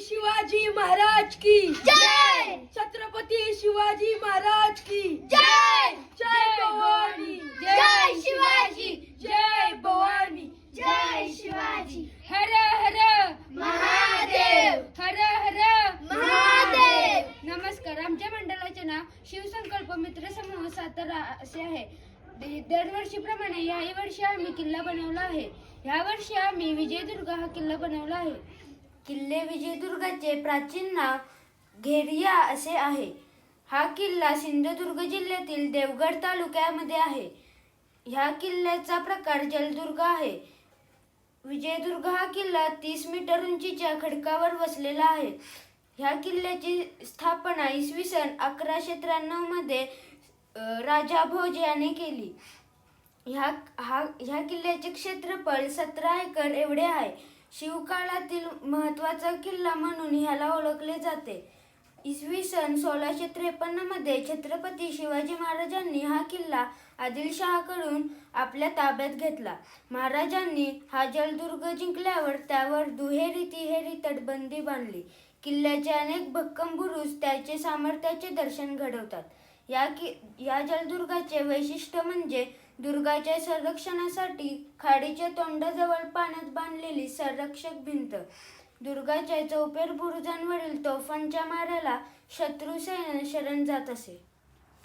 शिवाजी महाराज की। जय! छत्रपती शिवाजी महाराज की। जय! जय भवानी। जय शिवाजी। जय भवानी। जय शिवाजी। हर हर महादेव। हर हर महादेव। नमस्कार। आमच्या मंडळाचे नाव शिवसंकल्प मित्र समूह सातारा असे आहे. दरवर्षीप्रमाणे याही वर्षी आम्ही किल्ला बनवला आहे. ह्या वर्षी आम्ही विजयदुर्ग हा किल्ला बनवला आहे. किल्ले विजयदुर्गाचे प्राचीन नाव घेरिया असे आहे. हा किल्ला सिंधुदुर्ग जिल्ह्यातील देवगड तालुक्यामध्ये आहे. ह्या किल्ल्याचा प्रकार जलदुर्ग आहे. विजयदुर्ग हा किल्ला तीस मीटर उंचीच्या खडकावर वसलेला आहे. ह्या किल्ल्याची स्थापना इसवी सन अकराशे त्र्याण्णवमध्ये राजा भोज याने केली. ह्या हा ह्या किल्ल्याचे क्षेत्रफळ सतरा एकर एवढे आहे. शिवकाळातील महत्त्वाचा किल्ला म्हणून ह्याला ओळखले जाते. इसवी सन सोळाशे त्रेपन्नमध्ये छत्रपती शिवाजी महाराजांनी हा किल्ला आदिलशहाकडून आपल्या ताब्यात घेतला. महाराजांनी हा जलदुर्ग जिंकल्यावर त्यावर दुहेरी तिहेरी तटबंदी बांधली. किल्ल्याचे अनेक भक्कम बुरुज त्याचे सामर्थ्याचे दर्शन घडवतात. या कि या जलदुर्गाचे वैशिष्ट्य म्हणजे दुर्गाच्या संरक्षणासाठी खाडीच्या तोंडाजवळ पाण्यात बांधलेली संरक्षक भिंत. दुर्गाच्या चौपेर बुरुजांवरील तोफांच्या माऱ्याला शत्रू सैन्य शरण जात असे.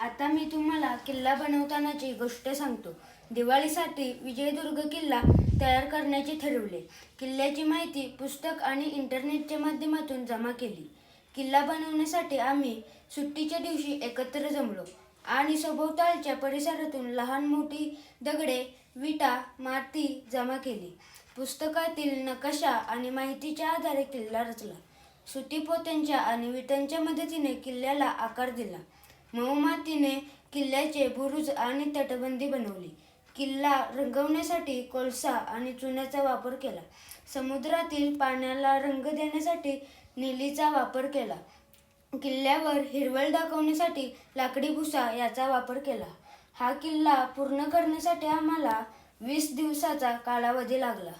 आता मी तुम्हाला किल्ला बनवतानाची गोष्ट सांगतो. दिवाळीसाठी विजयदुर्ग किल्ला तयार करण्याचे ठरवले. किल्ल्याची माहिती पुस्तक आणि इंटरनेटच्या माध्यमातून जमा केली. किल्ला बनवण्यासाठी आम्ही सुट्टीच्या दिवशी एकत्र जमलो. आणि सभोवतालच्या परिसरातून लहान मोठी दगडे विटा माती जमा केली. पुस्तकातील नकाशा आणि माहितीच्या आधारे किल्ला रचला. सुतीपोत्यांच्या आणि विटांच्या मदतीने किल्ल्याला आकार दिला. मऊ मातीने किल्ल्याचे बुरुज आणि तटबंदी बनवली. किल्ला रंगवण्यासाठी कोळसा आणि चुन्याचा वापर केला. समुद्रातील पाण्याला रंग देण्यासाठी निलीचा वापर केला. किल्ल्यावर हिरवळ दाखवण्यासाठी लाकडी भुसा याचा वापर केला. हा किल्ला पूर्ण करण्यासाठी आम्हाला वीस दिवसाचा कालावधी लागला.